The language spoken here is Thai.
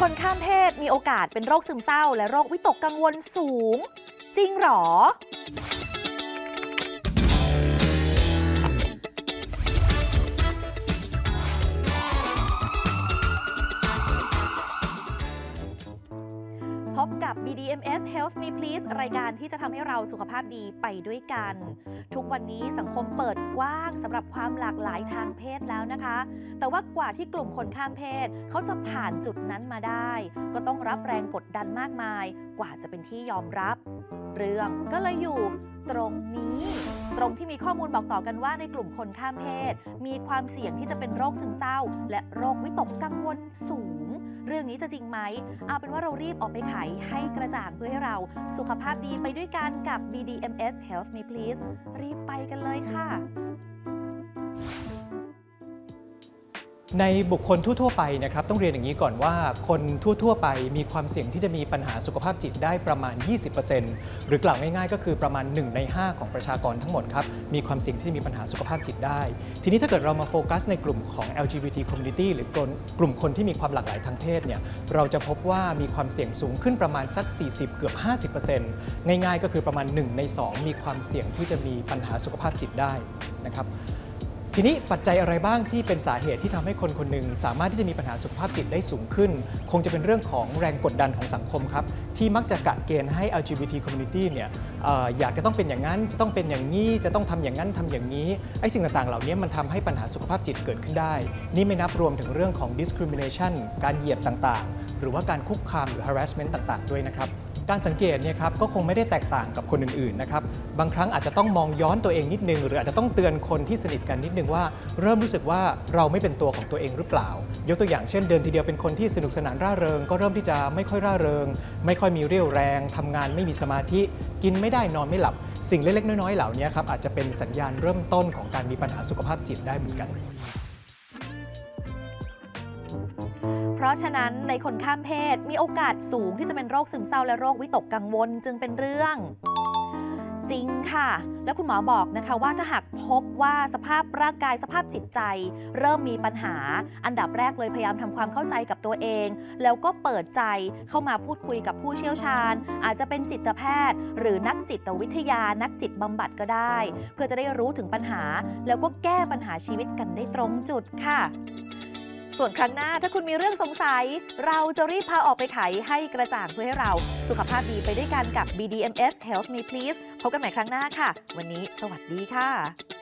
คนข้ามเพศมีโอกาสเป็นโรคซึมเศร้าและโรควิตกกังวลสูง จริงหรอ BDMS Health Me Please รายการที่จะทำให้เราสุขภาพดีไปด้วยกัน ทุกวันนี้สังคมเปิดกว้างสำหรับความหลากหลายทางเพศแล้วนะคะ แต่ว่ากว่าที่กลุ่มคนข้ามเพศ เขาจะผ่านจุดนั้นมาได้ ก็ต้องรับแรงกดดันมากมาย กว่าจะเป็นที่ยอมรับ เรื่องก็เลยอยู่ตรงนี้ ตรงที่มีข้อมูลบอกต่อกันว่าในกลุ่มคนข้ามเพศ มีความเสี่ยงที่จะเป็นโรคซึมเศร้า และโรควิตกกังวลสูง เรื่องนี้จะจริงไหม เอาเป็นว่าเรารีบออกไปไขให้กระจ่างเพื่อให้เรา สุขภาพดีไปด้วยกันกับ BDMS Health Me Please รีบไปกันเลยค่ะ ในบุคคลทั่ว ๆ ไปนะครับต้องเรียนอย่างนี้ก่อนว่าคนทั่ว ๆ ไปมีความเสี่ยงที่จะมีปัญหาสุขภาพจิตได้ประมาณ 20%หรือกล่าวง่าย ๆ ก็คือประมาณ 1 ใน 5 ของประชากรทั้งหมดครับมีความเสี่ยงที่จะมีปัญหาสุขภาพจิตได้ ทีนี้ถ้าเกิดเรามาโฟกัสในกลุ่มของ LGBT community หรือกลุ่มคนที่มีความหลากหลายทางเพศเนี่ยเราจะพบว่ามีความเสี่ยงสูงขึ้นประมาณสัก 40 เกือบ 50%ง่าย ๆ ก็คือประมาณ 1 ใน 2 มีความเสี่ยงที่จะมีปัญหาสุขภาพจิตได้นะครับ ทีนี้ปัจจัยอะไรบ้างที่เป็นสาเหตุที่ทำให้คนคนหนึ่งสามารถที่จะมีปัญหาสุขภาพจิตได้สูงขึ้น คงจะเป็นเรื่องของแรงกดดันของสังคมครับ ที่มักจะกะเกณฑ์ให้ LGBT community เนี่ย อยากจะต้องเป็นอย่างนั้น จะต้องเป็นอย่างนี้ จะต้องทำอย่างนั้นทำอย่างนี้ ไอ้สิ่งต่างๆ เหล่านี้มันทำให้ปัญหาสุขภาพจิตเกิดขึ้นได้ นี่ไม่นับรวมถึงเรื่องของ discrimination การเหยียดต่างๆ หรือว่าการคุกคามหรือ harassment ต่างๆ ด้วยนะครับ การสังเกตเนี่ยครับก็คงไม่ได้แตกต่างกับคนอื่นๆ นะครับ บางครั้งอาจจะต้องมองย้อนตัวเองนิดนึง หรืออาจจะต้องเตือนคนที่สนิทกันนิดนึงว่า เริ่มรู้สึกว่าเราไม่เป็นตัวของตัวเองหรือเปล่า ยกตัวอย่างเช่นเดินทีเดียวเป็นคนที่สนุกสนานร่าเริง ก็เริ่มที่จะไม่ค่อยร่าเริง ไม่ค่อยมีเรี่ยวแรงทำงานไม่มีสมาธิ กินไม่ได้นอนไม่หลับ สิ่งเล็กๆ น้อยๆ เหล่านี้ครับอาจจะเป็นสัญญาณเริ่มต้นของการมีปัญหาสุขภาพจิตได้เหมือนกัน เพราะฉะนั้นในคนข้ามเพศมีโอกาสสูงที่จะเป็นโรคซึมเศร้าและโรควิตกกังวลจึงเป็นเรื่อง จริงค่ะ แล้วคุณหมอบอกนะคะว่าถ้าหากพบว่าสภาพร่างกายสภาพจิตใจ เริ่มมีปัญหา อันดับแรกเลยพยายามทำความเข้าใจกับตัวเอง แล้วก็เปิดใจเข้ามาพูดคุยกับผู้เชี่ยวชาญ อาจจะเป็นจิตแพทย์ หรือนักจิตวิทยานักจิตบำบัดก็ได้ เพื่อจะได้รู้ถึงปัญหา แล้วก็แก้ปัญหาชีวิตกันได้ตรงจุดค่ะ ส่วนครั้งหน้าถ้าคุณมีเรื่องสงสัย เราจะรีบพาออกไปไขให้กระจ่างเพื่อให้เราสุขภาพดีไปด้วยกันกับ BDMS Health Me Please พบกันใหม่ครั้งหน้าค่ะ วันนี้สวัสดีค่ะ